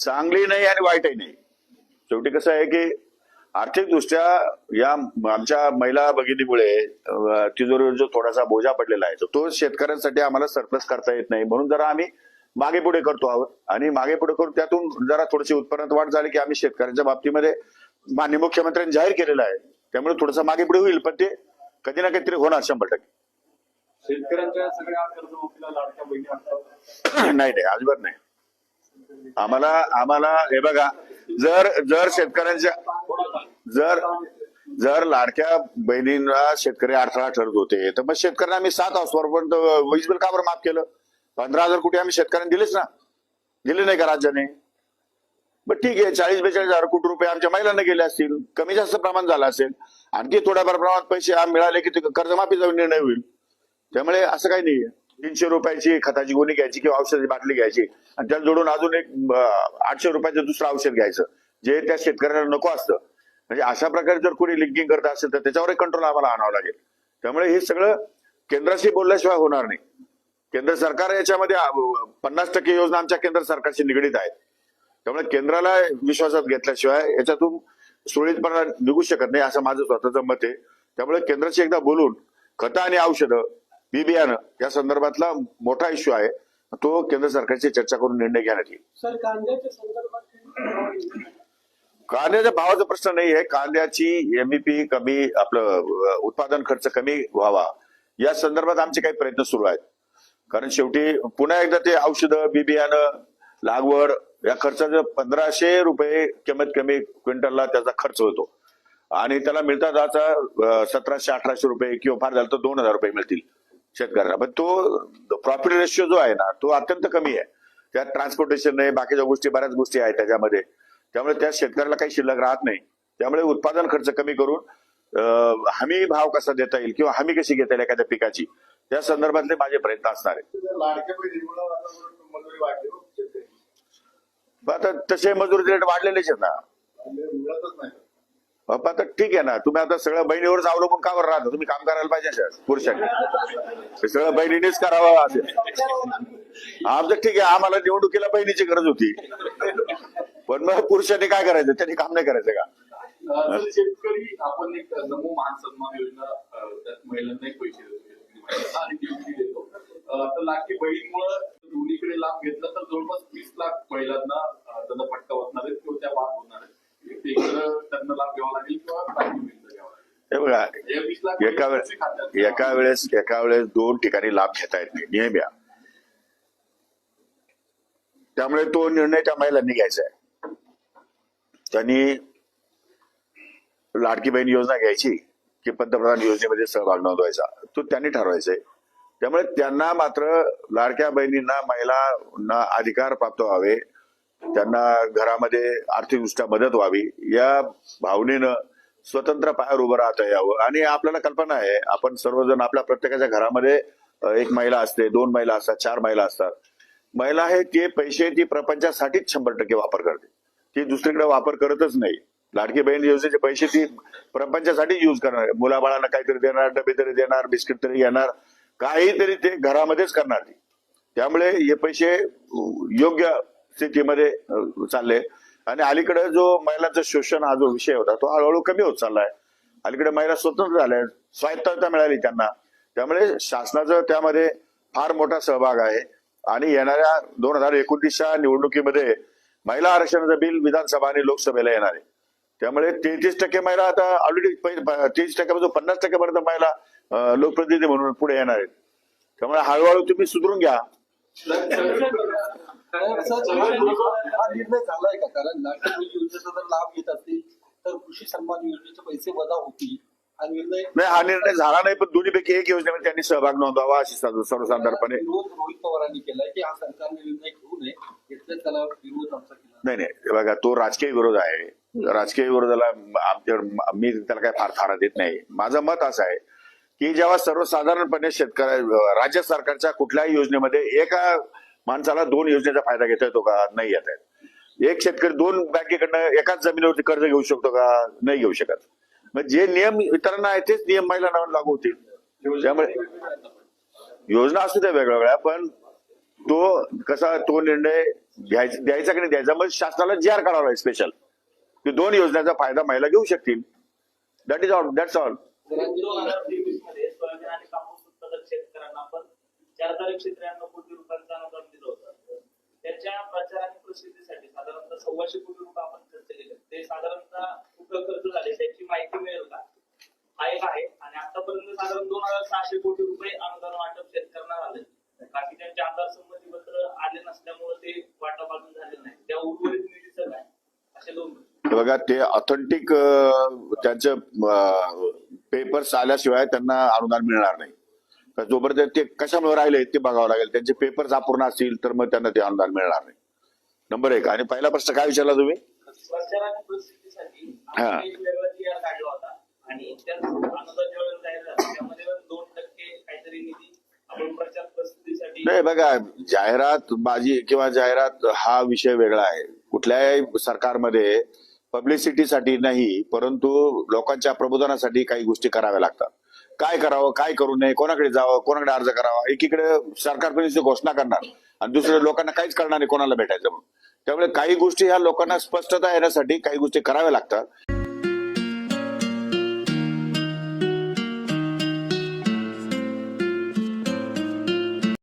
चांगली नाही आणि वाईटही नाही. शेवटी कसं आहे की आर्थिकदृष्ट्या या आमच्या महिला भगिनीमुळे तिजोरीवर जो थोडासा बोजा पडलेला आहे तो शेतकऱ्यांसाठी आम्हाला सरप्लस करता येत नाही. म्हणून जरा आम्ही मागे पुढे करतो आहोत. आणि मागे पुढे करून त्यातून जरा थोडीशी उत्पन्नात वाढ झाली की आम्ही शेतकऱ्यांच्या बाबतीमध्ये माननीय मुख्यमंत्र्यांनी जाहीर केलेलं आहे. त्यामुळे थोडंसं मागे पुढे होईल पण ते कधी ना कधीतरी होणार शंभर टक्के. शेतकऱ्यांच्या सगळ्या नाही नाही अजिबात नाही. आम्हाला आम्हाला हे बघा जर जर शेतकऱ्यांच्या जर जर लाडक्या बहिणींना शेतकरी अडथळा ठरत होते तर मग शेतकऱ्यांना आम्ही सात वर्षापर्यंत वीज बिल का बरं माफ केलं? पंधरा हजार कोटी आम्ही शेतकऱ्यांना दिलेच ना. दिले नाही का राज्याने? मग ठीक आहे चाळीस बेचाळीस हजार कोटी रुपये आमच्या महिलांना गेले असतील कमी जास्त प्रमाण झालं असेल आणखी थोड्याफार प्रमाणात पैसे मिळाले की कर्जमाफीचा निर्णय होईल. त्यामुळे असं काही नाहीये. तीनशे रुपयाची खताची गोणी घ्यायची किंवा औषधाची बाटली घ्यायची. आणि त्याला जोडून अजून एक आठशे रुपयाचं दुसरं औषध घ्यायचं. जे त्या शेतकऱ्यांना नको असतं. म्हणजे अशा प्रकारे जर कोणी लिंकिंग करत असेल तर त्याच्यावर कंट्रोल आम्हाला आणावं लागेल. त्यामुळे हे सगळं केंद्राशी बोलल्याशिवाय होणार नाही. केंद्र सरकार याच्यामध्ये पन्नास टक्के योजना आमच्या केंद्र सरकारशी निगडीत आहेत. त्यामुळे केंद्राला विश्वासात घेतल्याशिवाय याच्यातून सुरळीतपणा निघू शकत नाही असं माझं स्वतःचं मत आहे. त्यामुळे केंद्राशी एकदा बोलून खतं आणि औषधं बी बियाणं या संदर्भातला मोठा इश्यू आहे. तो केंद्र सरकारची चर्चा करून निर्णय घेण्यात येईल. कांद्याच्या भावाचा प्रश्न नाही आहे. कांद्याची एमईपी कमी आपलं उत्पादन खर्च कमी व्हावा. या संदर्भात आमचे काही प्रयत्न सुरू आहेत. कारण शेवटी पुन्हा एकदा ते औषधं बी बियाणं लागवड या खर्चाचं पंधराशे रुपये कमीत कमी क्विंटलला त्याचा खर्च होतो. आणि त्याला आता अं, सतराशे अठराशे रुपये किंवा फार झालं तर दोन हजार रुपये मिळतील. शेतकऱ्यांना पण तो प्रॉफिट रेशिओ जो आहे ना तो अत्यंत कमी आहे. त्यात ट्रान्सपोर्टेशन नाही बाकीच्या गोष्टी बऱ्याच गोष्टी आहेत त्याच्यामध्ये. त्यामुळे त्या शेतकऱ्याला काही शिल्लक राहत नाही. त्यामुळे उत्पादन खर्च कमी करून हमी भाव कसा देता येईल किंवा हमी कशी घेता येईल एखाद्या पिकाची त्या संदर्भातले माझे प्रयत्न असणार आहेत. आता हो आता तसे मजुरी रेट वाढलेलेच आहेत ना. म्हणजे बाप्पा तर ठीक आहे ना. तुम्ही आता सगळं बहिणीवरच अवलंबून का बरं राहता? तुम्ही काम करायला पाहिजे पुरुषांनी. सगळं बहिणीनेच करावं असेल. आमचं ठीक आहे आम्हाला निवडणुकीला बहिणीची गरज होती. पण मग पुरुषांनी काय करायचं? त्यांनी काम नाही करायचं का? शेतकरी आपण एक नमो मान सन्मान योजना त्यात पैसे देतो. तर बहिणीमुळे दोन्हीकडे लाभ घेतला तर जवळपास वीस लाख महिलांना अं, त्यांना फटका बसणार आहेत किंवा त्या बाद होणार आहेत ते इकडं त्यांना लाभ घ्यावा लागेल किंवा लाडकी बहिणीचा घ्यावा लागेल हे बघा हे वीस लाख एका वेळेस एका वेळेस एका वेळेस दोन ठिकाणी लाभ घेता येत नाही. नियम या. त्यामुळे तो निर्णय त्या महिलांनी घ्यायचा आहे. त्यांनी लाडकी बहीण योजना घ्यायची की पंतप्रधान योजनेमध्ये सहभाग नोंदवायचा. तो त्यांनी ठरवायचा आहे त्यामुळे त्यांना मात्र लाडक्या बहिणींना महिलांना अधिकार प्राप्त व्हावे. त्यांना घरामध्ये आर्थिकदृष्ट्या मदत व्हावी. या भावनेनं स्वतंत्र पायावर उभं राहता यावं. आणि आपल्याला कल्पना आहे आपण सर्वजण आपल्या प्रत्येकाच्या घरामध्ये एक महिला असते दोन महिला असतात चार महिला असतात. महिला आहे ते पैसे ती प्रपंचासाठीच शंभर टक्के वापर करते. ती दुसरीकडे वापर करतच नाही. लाडकी बहीण योजनेचे पैसे ती प्रपंचासाठी युज करणार मुलाबाळांना काहीतरी देणार डबे तरी देणार बिस्किट तरी घेणार काहीतरी ते घरामध्येच करणार ती. त्यामुळे हे पैसे योग्य स्थितीमध्ये चालले. आणि अलीकडे जो महिलांचं शोषण हा जो विषय होता तो हळूहळू कमी होत चाललाय अलीकडे महिला स्वतंत्र झाल्या स्वायत्तता मिळाली त्यांना. त्यामुळे शासनाचा त्यामध्ये फार मोठा सहभाग आहे. आणि येणाऱ्या दोन हजार एकोणतीसच्या निवडणुकीमध्ये महिला आरक्षणाचं बिल विधानसभा आणि लोकसभेला येणार आहे. त्यामुळे तेहतीस टक्के महिला आता ऑलरेडी तेहतीस टक्क्यापासून म्हणजे पन्नास टक्क्यापर्यंत महिला लोकप्रतिनिधी म्हणून पुढे येणार आहेत. त्यामुळे हळूहळू तुम्ही सुधरून घ्या. हा निर्णय झालाय का? कारण लाडकी बहीण योजनेचा जर लाभ घेत असतील तर कृषी सन्मान योजनेचे पैसे वजा होतील. हा निर्णय नाही हा निर्णय झाला नाही पण दोन्हीपैकी एक योजनेमध्ये त्यांनी सहभाग नोंदवावा अशी सर्व- सर्वसाधारणपणे रोहित पवारांनी केलाय की हा सरकारने निर्णय घेऊ नये त्याला विरोध आमचा केला नाही. नाही हे बघा तो राजकीय विरोध आहे. राजकीय विरोधाला आमच्या मी त्याला काय फार थारा देत नाही. माझं मत असं आहे की जेव्हा सर्वसाधारणपणे शेतकऱ्या राज्य सरकारच्या कुठल्याही योजनेमध्ये एका माणसाला दोन योजनेचा फायदा घेता येतो का? नाही येत. आहेत एक शेतकरी दोन बँकेकडनं एकाच जमिनीवरती कर्ज घेऊ शकतो का? नाही घेऊ शकत. मग जे नियम इतरांना आहेत तेच नियम महिलांना लागू होतील. त्यामुळे योजना असू त्या वेगवेगळ्या पण तो कसा तो निर्णय घ्यायचा द्यायचा की नाही द्यायचा? मग शासनाला जी आर काढावा स्पेशल की दोन योजनेचा फायदा महिला घेऊ शकतील. That is all that's all शेतकऱ्यांना पण चार तारीख शेतकऱ्यांना कोटी रुपयांचा अनुदान त्याच्या प्रचार आणि प्रसिद्धीसाठी साधारणतः सव्वाशे कोटी रुपये आपण खर्च केले. ते साधारणतः कुठं खर्च झाले त्याची माहिती मिळेल का? हा एक आहे. आणि आतापर्यंत साधारण दोन हजार सहाशे कोटी रुपये अनुदान वाटप शेतकऱ्यांना आले बाकी त्यांचे आधार संबंधी पत्र आले नसल्यामुळे ते वाटप अजून झालेलं नाही. त्या उर्वरित निधीचं काय? असे दोन बघा ते ऑथेंटिक त्यांचं पेपर्स आल्याशिवाय त्यांना अनुदान मिळणार नाही. जोपर्यंत ते कशामुळे राहिले ते बघावं लागेल. त्यांचे पेपर्स अपूर्ण असतील तर मग त्यांना ते अनुदान मिळणार नाही. नंबर एक. आणि पहिला प्रश्न काय विचारला तुम्ही? हा. नाही बघा जाहिरात बाजी किंवा जाहिरात हा विषय वेगळा आहे. कुठल्याही सरकारमध्ये पब्लिसिटीसाठी नाही परंतु लोकांच्या प्रबोधनासाठी काही गोष्टी कराव्या लागतात. काय करावं काय करू नये कोणाकडे जावं कोणाकडे अर्ज करावा एकीकडे सरकार पण घोषणा करणार. आणि दुसऱ्या लोकांना काहीच करणार नाही कोणाला भेटायचं म्हणून. त्यामुळे काही गोष्टी ह्या लोकांना स्पष्टता येण्यासाठी काही गोष्टी कराव्या लागतात.